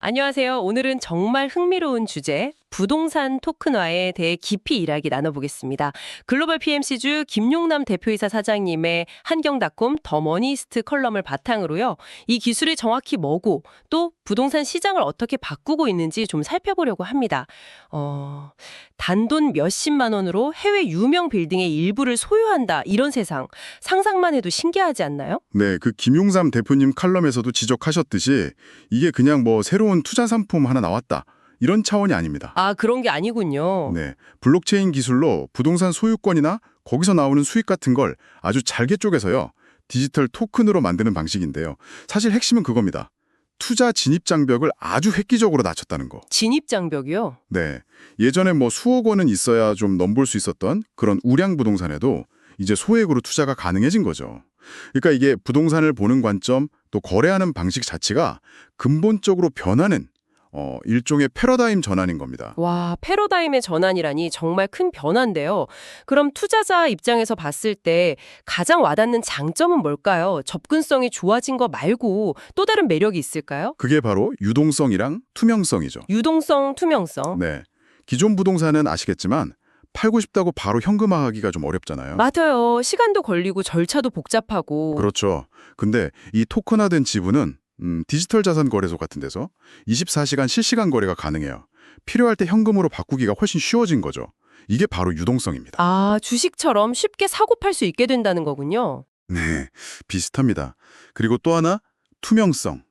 안녕하세요. 오늘은 정말 흥미로운 주제, 부동산 토큰화에 대해 깊이 이야기 나눠보겠습니다. 글로벌 PMC주 김용남 대표이사 사장님의 한경닷컴 더 머니스트 컬럼을 바탕으로요. 이 기술이 정확히 뭐고 또 부동산 시장을 어떻게 바꾸고 있는지 좀 살펴보려고 합니다. 어, 단돈 몇십만 원으로 해외 유명 빌딩의 일부를 소유한다 이런 세상 상상만 해도 신기하지 않나요? 네, 그 김용삼 대표님 칼럼에서도 지적하셨듯이 이게 그냥 뭐 새로운 투자 상품 하나 나왔다. 이런 차원이 아닙니다. 아 그런 게 아니군요. 네, 블록체인 기술로 부동산 소유권이나 거기서 나오는 수익 같은 걸 아주 잘게 쪼개서요. 디지털 토큰으로 만드는 방식인데요. 사실 핵심은 그겁니다. 투자 진입 장벽을 아주 획기적으로 낮췄다는 거. 진입 장벽이요. 네. 예전에 뭐 수억 원은 있어야 좀 넘볼 수 있었던 그런 우량 부동산에도 이제 소액으로 투자가 가능해진 거죠. 그러니까 이게 부동산을 보는 관점 또 거래하는 방식 자체가 근본적으로 변하는 어, 일종의 패러다임 전환인 겁니다. 와, 패러다임의 전환이라니 정말 큰 변화인데요. 그럼 투자자 입장에서 봤을 때 가장 와닿는 장점은 뭘까요? 접근성이 좋아진 거 말고 또 다른 매력이 있을까요? 그게 바로 유동성이랑 투명성이죠. 유동성, 투명성. 네. 기존 부동산은 아시겠지만 팔고 싶다고 바로 현금화하기가 좀 어렵잖아요. 맞아요. 시간도 걸리고 절차도 복잡하고. 그렇죠. 근데 이 토큰화된 지분은 음, 디지털 자산 거래소 같은 데서 24시간 실시간 거래가 가능해요. 필요할 때 현금으로 바꾸기가 훨씬 쉬워진 거죠. 이게 바로 유동성입니다. 아, 주식처럼 쉽게 사고 팔 수 있게 된다는 거군요. 네, 비슷합니다. 그리고 또 하나 투명성.